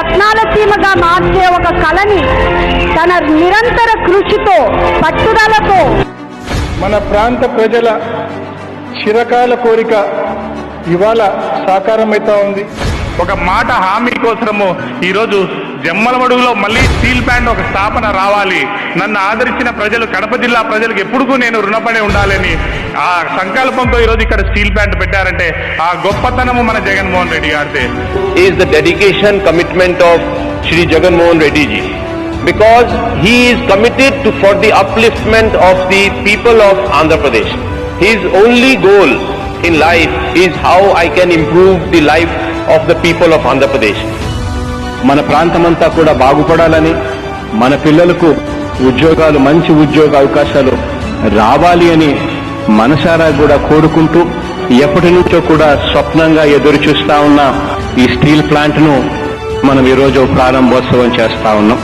రత్నాల సీమగా మార్చే ఒక కళని తన నిరంతర కృషితో పట్టుదలతో మన ప్రాంత ప్రజల చిరకాల కోరిక ఇవాళ సాకారమైతా ఉంది. ఒక మాట హామీ కోసము ఈరోజు జమ్మల మడుగులో మళ్ళీ స్టీల్ ప్లాంట్ ఒక స్థాపన రావాలి. నన్ను ఆదరించిన ప్రజలు కడప జిల్లా ప్రజలకు ఎప్పుడూ నేను రుణపడే ఉండాలని ఆ సంకల్పంతో ఈరోజు ఇక్కడ స్టీల్ ప్లాంట్ పెట్టారంటే ఆ గొప్పతనము మన జగన్మోహన్ రెడ్డి గారితే is the dedication commitment of Shri Jaganmohan రెడ్డిజీ because he's committed to for the upliftment of the people of Andhra Pradesh he's only goal in life is how I can improve the life of the people of Andhra Pradesh మన ప్రాంతమంతా కూడా బాగుపడాలని మన పిల్లలకు ఉద్యోగాలు మంచి ఉద్యోగ అవకాశాలు రావాలి అని మనసారా కూడా కోరుకుంటూ ఎప్పటి నుంచో కూడా స్వప్నంగా ఎదురు చూస్తా ఉన్న ఈ స్టీల్ ప్లాంట్ను మనం ఈరోజు ప్రారంభోత్సవం చేస్తా ఉన్నాం.